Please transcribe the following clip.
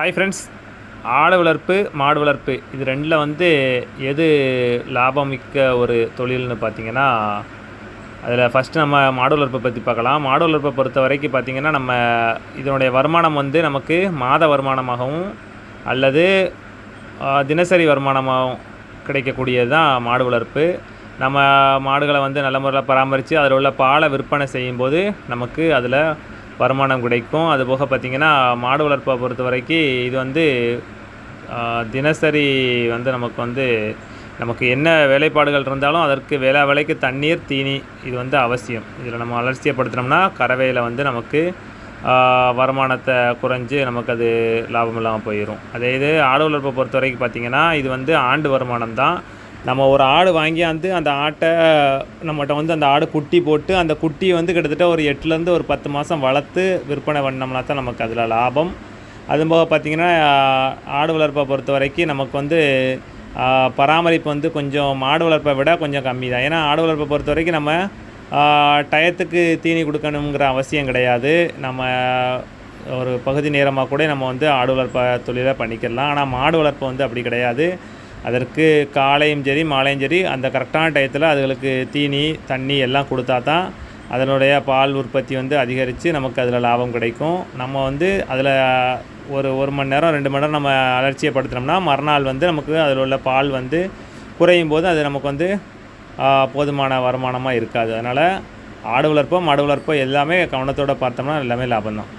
Hi friends ஆடு வளர்ப்பு மாடு வளர்ப்பு. இது ரெண்டில் வந்து எது லாபம் மிக்க ஒரு தொழில்னு பார்த்தீங்கன்னா அதில் ஃபஸ்ட்டு நம்ம மாடு வளர்ப்பை பற்றி பார்க்கலாம். மாடு வளர்ப்பை பொறுத்த வரைக்கும் பார்த்திங்கன்னா நம்ம இதனுடைய வருமானம் வந்து நமக்கு மாத வருமானமாகவும் அல்லது தினசரி வருமானமாகவும் கிடைக்கக்கூடியது தான் மாடு வளர்ப்பு. நம்ம மாடுகளை வந்து நல்ல முறையில் பராமரித்து அதில் உள்ள பாலை விற்பனை செய்யும்போது நமக்கு அதில் வருமானம் கிடைக்கும். அதுபோக பார்த்திங்கன்னா மாடு வளர்ப்பை பொறுத்த வரைக்கும் இது வந்து தினசரி வந்து நமக்கு வந்து நமக்கு என்ன வேலைப்பாடுகள் இருந்தாலும் அதற்கு வேலை வேலைக்கு தண்ணீர் தீனி இது வந்து அவசியம். இதில் நம்ம அலட்சியப்படுத்தினோம்னா கறவையில் வந்து நமக்கு வருமானத்தை குறைஞ்சு நமக்கு அது லாபம் இல்லாமல் போயிடும் அதே இது ஆடு வளர்ப்பை பொறுத்த வரைக்கும் பார்த்திங்கன்னா இது வந்து ஆண்டு வருமானம் தான். நம்ம ஒரு ஆடு வாங்கியாந்து அந்த ஆட்டை நம்மகிட்ட வந்து அந்த ஆடு குட்டி போட்டு அந்த குட்டியை வந்து கிட்டத்தட்ட ஒரு எட்டுலேருந்து ஒரு பத்து மாதம் வளர்த்து விற்பனை பண்ணோம்னா தான் நமக்கு அதில் லாபம். அதுவும் போக பார்த்திங்கன்னா ஆடு வளர்ப்பை பொறுத்த வரைக்கும் நமக்கு வந்து பராமரிப்பு வந்து கொஞ்சம் மாடு வளர்ப்பை விட கொஞ்சம் கம்மி தான். ஏன்னா ஆடு வளர்ப்பை பொறுத்த வரைக்கும் நம்ம டயத்துக்கு தீனி கொடுக்கணுங்கிற அவசியம் கிடையாது. நம்ம ஒரு பகுதி நேரமாக கூட நம்ம வந்து ஆடு வளர்ப்ப தொழிலை பண்ணிக்கலாம். ஆனால் மாடு வளர்ப்பு வந்து அப்படி கிடையாது. அதற்கு காலையும் சரி மாலையும் சரி அந்த கரெக்டான டயத்தில் அதுகளுக்கு தீனி தண்ணி எல்லாம் கொடுத்தா தான் அதனுடைய பால் உற்பத்தி வந்து அதிகரித்து நமக்கு அதில் லாபம் கிடைக்கும். நம்ம வந்து அதில் ஒரு ஒரு மணி நேரம் ரெண்டு மணி நேரம் நம்ம அலட்சியப்படுத்தினோம்னா மறுநாள் வந்து நமக்கு அதில் உள்ள பால் வந்து குறையும் போது அது நமக்கு வந்து போதுமான வருமானமாக இருக்காது. அதனால் ஆடு வளர்ப்போ மாடு வளர்ப்போ எல்லாமே கவனத்தோடு பார்த்தோம்னா எல்லாமே லாபம் தான்